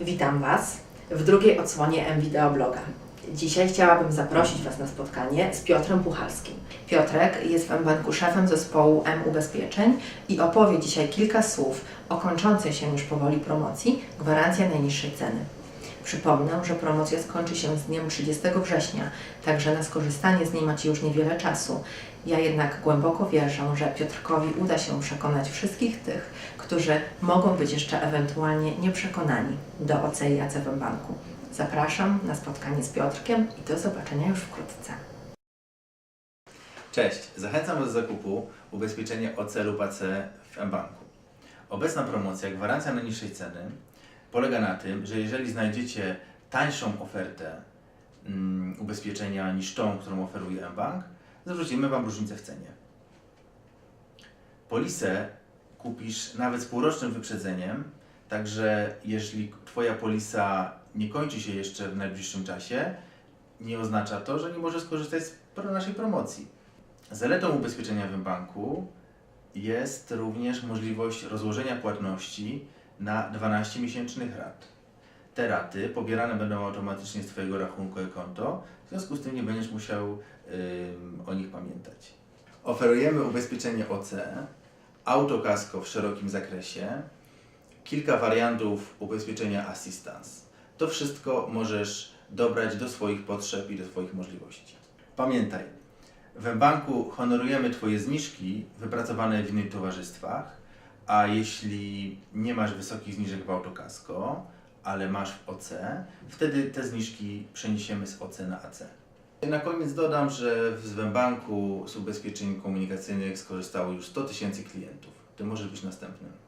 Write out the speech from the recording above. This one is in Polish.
Witam Was w drugiej odsłonie M-Wideobloga. Dzisiaj chciałabym zaprosić Was na spotkanie z Piotrem Puchalskim. Piotrek jest w M-Banku szefem zespołu M-Ubezpieczeń i opowie dzisiaj kilka słów o kończącej się już powoli promocji Gwarancja najniższej ceny. Przypomnę, że promocja skończy się z dniem 30 września, także na skorzystanie z niej macie już niewiele czasu. Ja jednak głęboko wierzę, że Piotrkowi uda się przekonać wszystkich tych, którzy mogą być jeszcze ewentualnie nieprzekonani do OC i AC w banku. Zapraszam na spotkanie z Piotrkiem i do zobaczenia już wkrótce. Cześć, zachęcam do zakupu ubezpieczenia OC lub AC w mBanku. Obecna promocja gwarancja najniższej ceny polega na tym, że jeżeli znajdziecie tańszą ofertę mm, ubezpieczenia niż tą, którą oferuje mBank, zwrócimy Wam różnicę w cenie. Polisę kupisz nawet z półrocznym wyprzedzeniem, także jeżeli Twoja polisa nie kończy się jeszcze w najbliższym czasie, nie oznacza to, że nie możesz skorzystać z naszej promocji. Zaletą ubezpieczenia w banku jest również możliwość rozłożenia płatności na 12 miesięcznych rat. Te raty pobierane będą automatycznie z Twojego rachunku e-konto, w związku z tym nie będziesz musiał ym, o nich pamiętać. Oferujemy ubezpieczenie OC, autokasko w szerokim zakresie, kilka wariantów ubezpieczenia Assistance. To wszystko możesz dobrać do swoich potrzeb i do swoich możliwości. Pamiętaj, w banku honorujemy Twoje zniżki wypracowane w innych towarzystwach, a jeśli nie masz wysokich zniżek w autokasko, ale masz w OC, wtedy te zniżki przeniesiemy z OC na AC. Na koniec dodam, że w banku z ubezpieczeń komunikacyjnych skorzystało już 100 tysięcy klientów. Ty możesz być następnym.